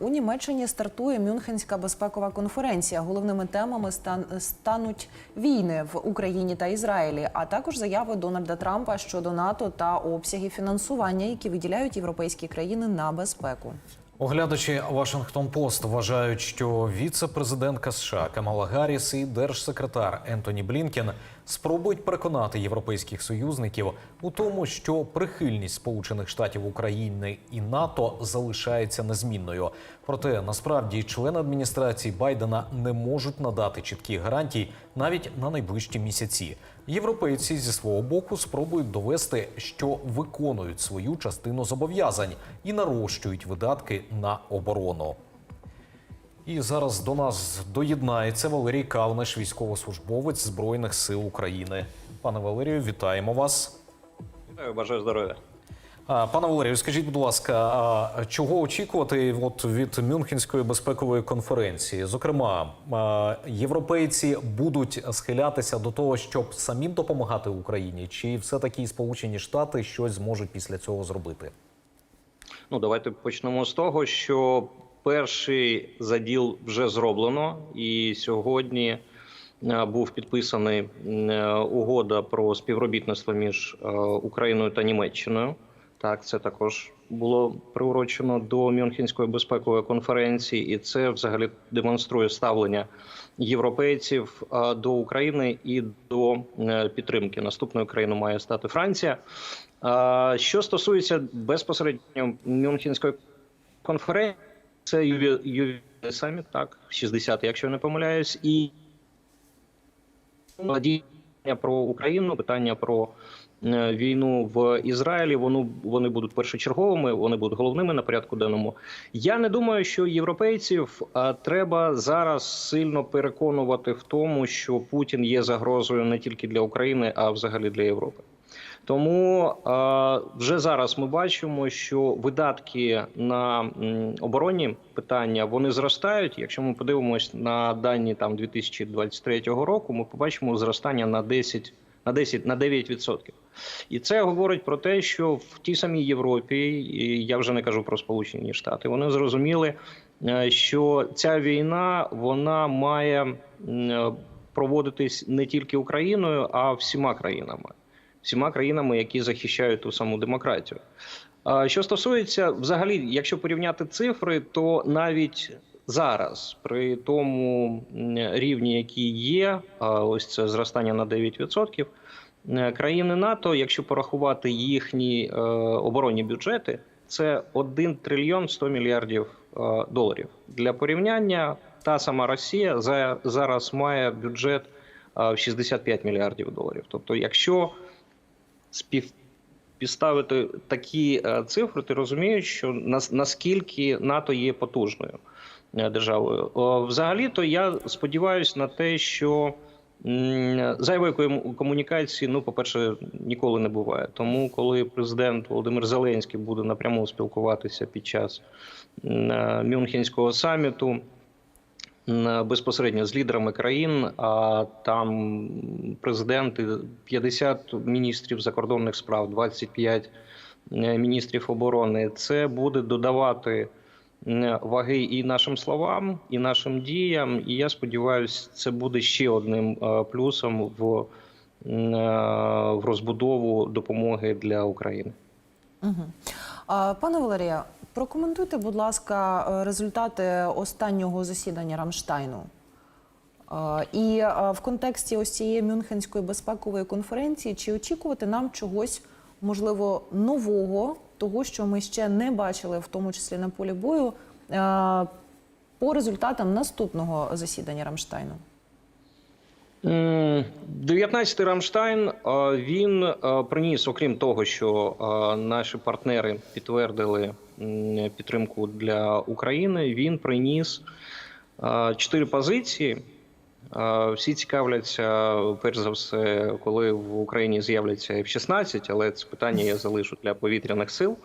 У Німеччині стартує Мюнхенська безпекова конференція. Головними темами стан- стануть війни в Україні та Ізраїлі, а також заяви Дональда Трампа щодо НАТО та обсяги фінансування, які виділяють європейські країни на безпеку. Оглядачі Вашингтон Пост вважають, що віце-президентка США Камала Гарріс і держсекретар Ентоні Блінкен спробують переконати європейських союзників у тому, що прихильність Сполучених Штатів України і НАТО залишається незмінною. Проте насправді члени адміністрації Байдена не можуть надати чітких гарантій навіть на найближчі місяці. Європейці зі свого боку спробують довести, що виконують свою частину зобов'язань і нарощують видатки на оборону. І зараз до нас доєднається Валерій Кавниш, військовослужбовець Збройних сил України. Пане Валерію, вітаємо вас. Вітаю, бажаю здоров'я. Пане Валерію, скажіть, будь ласка, чого очікувати от від Мюнхенської безпекової конференції? Зокрема, європейці будуть схилятися до того, щоб самим допомагати Україні, чи все-таки Сполучені Штати щось зможуть після цього зробити? Ну, давайте почнемо з того, що перший заділ вже зроблено, і сьогодні е, був підписаний е, угода про співробітництво між е, Україною та Німеччиною. Так, це також було приурочено до Мюнхенської безпекової конференції, і це взагалі демонструє ставлення європейців до України і до е, підтримки. Наступною країною має стати Франція. Що стосується безпосередньо Мюнхенської конференції, це юві саміт, так 60, якщо я не помиляюсь, і про Україну, питання про війну в Ізраїлі. Воно вони будуть першочерговими, вони будуть головними на порядку денному. Я не думаю, що європейців е, треба зараз сильно переконувати в тому, що Путін є загрозою не тільки для України, а взагалі для Європи. Тому е, вже зараз ми бачимо, що видатки на оборонні питання вони зростають. Якщо ми подивимось на дані там 2023 року, ми побачимо зростання на 10, на 10, на 9%. І це говорить про те, що в тій самій Європі, і я вже не кажу про Сполучені Штати, вони зрозуміли, е, що ця війна вона має проводитись не тільки Україною, а всіма країнами всіма країнами, які захищають ту саму демократію. Що стосується взагалі, якщо порівняти цифри, то навіть зараз, при тому рівні, який є, ось це зростання на 9%, е, країни НАТО, якщо порахувати їхні е, оборонні бюджети, це 1 трильйон 100 мільярдів е, доларів. Для порівняння та сама Росія за, зараз має бюджет е, в 65 мільярдів доларів. Тобто, якщо співставити такі е, цифри, ти розумієш, що нас, наскільки НАТО є потужною державою. Взагалі-то я сподіваюся на те, що зайвої кому- комунікації, ну, по-перше, ніколи не буває. Тому, коли президент Володимир Зеленський буде напряму спілкуватися під час е, Мюнхенського саміту. Безпосередньо з лідерами країн, а там президенти 50 міністрів закордонних справ, 25 е, міністрів оборони. Це буде додавати ваги і нашим словам, і нашим діям. І я сподіваюся, це буде ще одним е, плюсом в, е, в розбудову допомоги для України. Угу. Пане Валерія, прокоментуйте, будь ласка, е, результати останнього засідання Рамштайну. І в контексті ось цієї Мюнхенської безпекової конференції, чи очікувати нам чогось можливо нового, того, що ми ще не бачили, в тому числі на полі бою, е, по результатам наступного засідання Рамштайну? 19-й Рамштайн е, він е, приніс, окрім того, що наші партнери підтвердили підтримку для України. Він приніс чотири позиції. Всі цікавляться, перш за все, коли в Україні з'являться F-16, але це питання я залишу для повітряних сил.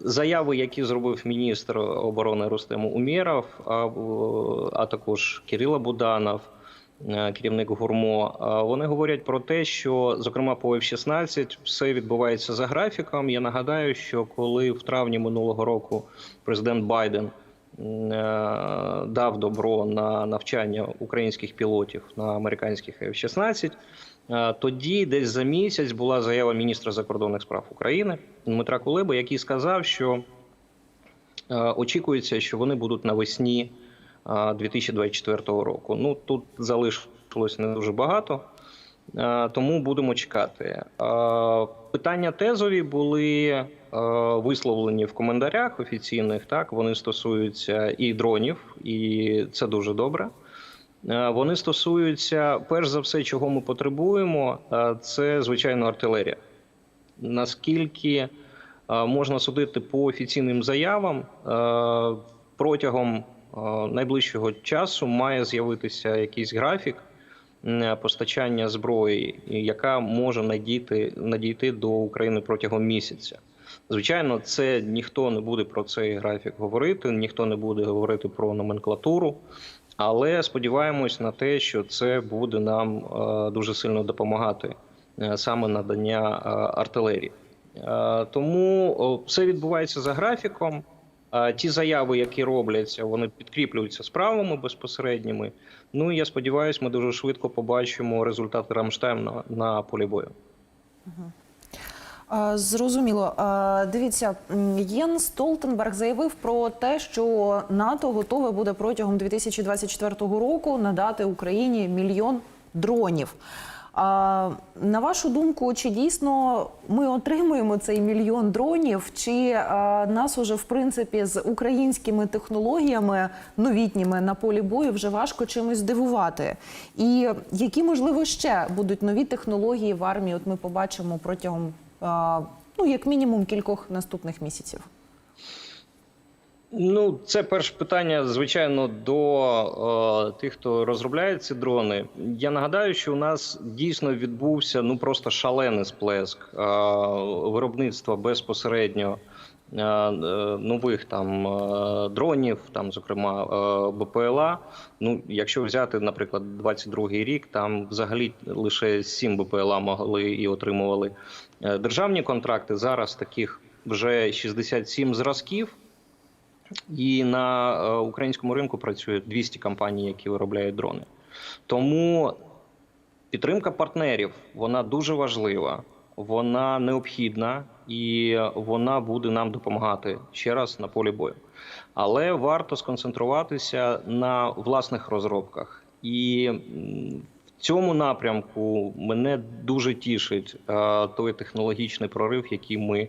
Заяви, які зробив міністр оборони Рустем Умєров, а, також Кирило Буданов, е, керівник гурмо. Вони говорять про те, що зокрема по F-16 все відбувається за графіком. Я нагадаю, що коли в травні минулого року президент Байден дав добро на навчання українських пілотів на американських F-16, е, тоді десь за місяць була заява міністра закордонних справ України Дмитра Кулеби, який сказав, що Е, Очікується, що вони будуть навесні е, 2024 року. Ну тут залишилось не дуже багато, е, тому будемо чекати. Е, Питання тезові були е, висловлені в коментарях офіційних. Так вони стосуються і дронів, і це дуже добре. Е, Вони стосуються, перш за все, чого ми потребуємо, е, це звичайно артилерія. Наскільки е, можна судити по офіційним заявам, е, протягом е, найближчого часу має з'явитися якийсь графік постачання зброї, яка може надійти, надійти до України протягом місяця. Звичайно, це ніхто не буде про цей графік говорити, ніхто не буде говорити про номенклатуру. Але сподіваємось на те, що це буде нам е, дуже сильно допомагати е, саме надання е, артилерії. Тому все відбувається за графіком. Ті заяви, які робляться, вони підкріплюються справами безпосередніми. Ну і я сподіваюся, ми дуже швидко побачимо результати Рамштайн на, на полі бою. Зрозуміло. Дивіться, Єн Столтенберг заявив про те, що НАТО готове буде протягом 2024 року надати Україні мільйон дронів. На вашу думку, чи дійсно ми отримуємо цей мільйон дронів, чи нас уже в принципі з українськими технологіями новітніми на полі бою вже важко чимось здивувати? І які можливо ще будуть нові технології в армії? От ми побачимо протягом ну як мінімум кількох наступних місяців. Ну, це перше питання, звичайно, до е, тих, хто розробляє ці дрони. Я нагадаю, що у нас дійсно відбувся ну просто шалений сплеск е, виробництва безпосередньо нових там е, дронів, там, зокрема, е, БПЛА. Ну, якщо взяти, наприклад, 22-й рік, там взагалі лише 7 БПЛА могли і отримували е, державні контракти. Зараз таких вже 67 зразків. І на е, українському ринку працює 200 компаній, які виробляють дрони. Тому підтримка партнерів вона дуже важлива, вона необхідна і вона буде нам допомагати ще раз на полі бою. Але варто сконцентруватися на власних розробках. І в цьому напрямку мене дуже тішить е, той технологічний прорив, який ми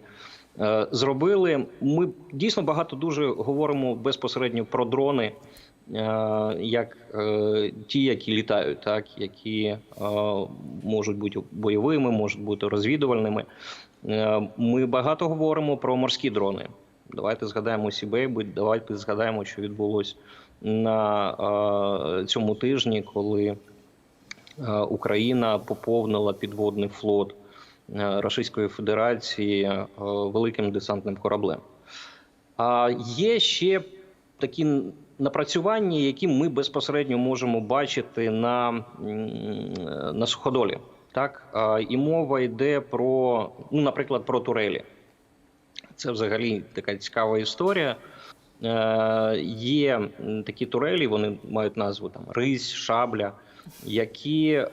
е, зробили. Ми дійсно багато дуже говоримо безпосередньо про дрони, е, як е, ті, які літають, так які е, можуть бути бойовими, можуть бути розвідувальними. Е, Ми багато говоримо про морські дрони. Давайте згадаємо Сібейби, давайте згадаємо, що відбулось на е, цьому тижні, коли е, Україна поповнила підводний флот Російської Федерації великим десантним кораблем. А є ще такі напрацювання, які ми безпосередньо можемо бачити на, на суходолі. Так? І мова йде про, ну, наприклад, про турелі. Це взагалі така цікава історія. Е, є такі турелі, вони мають назву там рись, шабля, які е,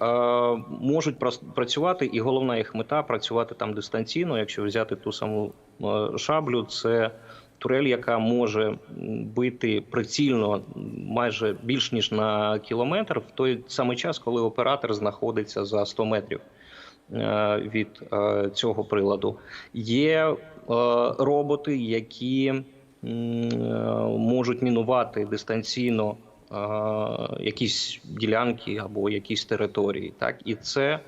можуть працювати, і головна їх мета працювати там дистанційно. Якщо взяти ту саму е, шаблю, це турель, яка може бити прицільно майже більш ніж на кілометр в той самий час, коли оператор знаходиться за 100 метрів е, від е, цього приладу. Є е, роботи, які можуть мінувати дистанційно якісь ділянки або якісь території. Так, і це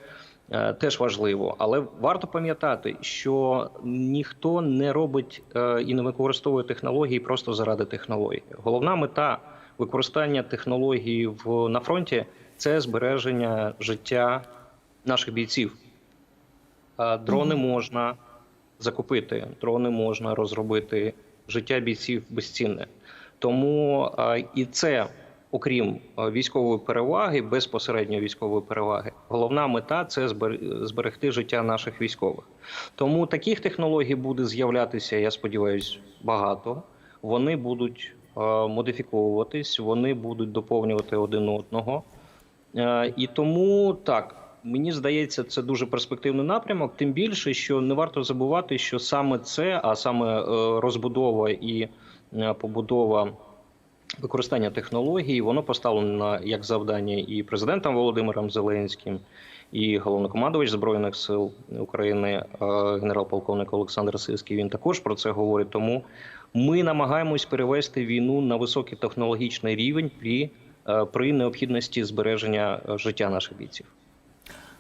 теж важливо. Але варто пам'ятати, що ніхто не робить е, і не використовує технології просто заради технології. Головна мета використання технологій в на фронті це збереження життя наших бійців. Е, Дрони можна закупити, дрони можна розробити. Життя бійців безцінне. Тому е, і це окрім е, військової переваги, безпосередньо військової переваги, головна мета це зберегти життя наших військових. Тому таких технологій буде з'являтися, я сподіваюся, багато. Вони будуть е, модифіковуватись, вони будуть доповнювати один одного. Е, І тому так. Мені здається, це дуже перспективний напрямок. Тим більше, що не варто забувати, що саме це, а саме розбудова і побудова використання технологій, воно поставлено як завдання і президентом Володимиром Зеленським, і головнокомандувач збройних сил України, е, генерал-полковник Олександр Сиський. Він також про це говорить. Тому ми намагаємось перевести війну на високий технологічний рівень при, е, при необхідності збереження е, життя наших бійців.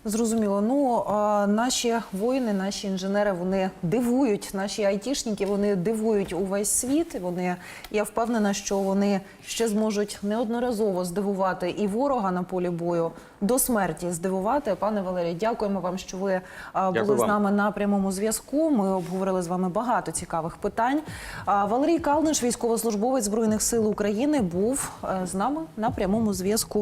Зрозуміло. Ну а, наші воїни, наші інженери, вони дивують. Наші айтішники вони дивують увесь світ. Вони я впевнена, що вони ще зможуть неодноразово здивувати і ворога на полі бою до смерті здивувати. Пане Валерій, дякуємо вам, що ви а, були Дякую з вам. нами на прямому зв'язку. Ми обговорили з вами багато цікавих питань. А, Валерій Калниш, військовослужбовець збройних сил України, був з нами на прямому зв'язку.